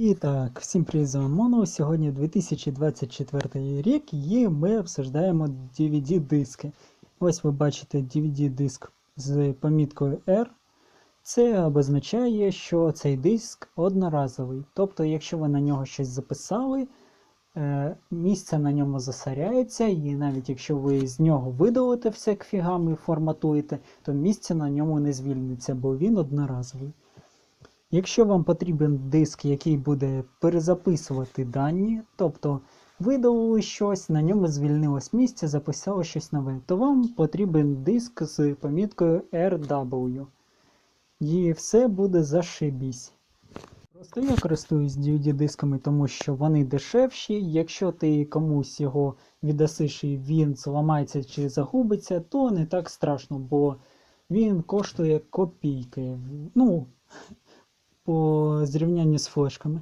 І так, всім привіт, з вами. Сьогодні 2024 рік і ми обсуждаємо DVD-диски. Ось ви бачите DVD-диск з поміткою R. Це обозначає, що цей диск одноразовий. Тобто, якщо ви на нього щось записали, е, місце на ньому засоряється, і навіть якщо ви з нього видалите все к і форматуєте, то місце на ньому не звільниться, бо він одноразовий. Якщо вам потрібен диск, який буде перезаписувати дані, тобто видалили щось, на ньому звільнилось місце, записало щось нове, то вам потрібен диск з поміткою RW. І все буде зашибісь. Просто я користуюсь DVD-дисками, тому що вони дешевші. Якщо ти комусь його віддасиш і він зламається чи загубиться, то не так страшно, бо він коштує копійки. Ну, по зрівнянні з флешками.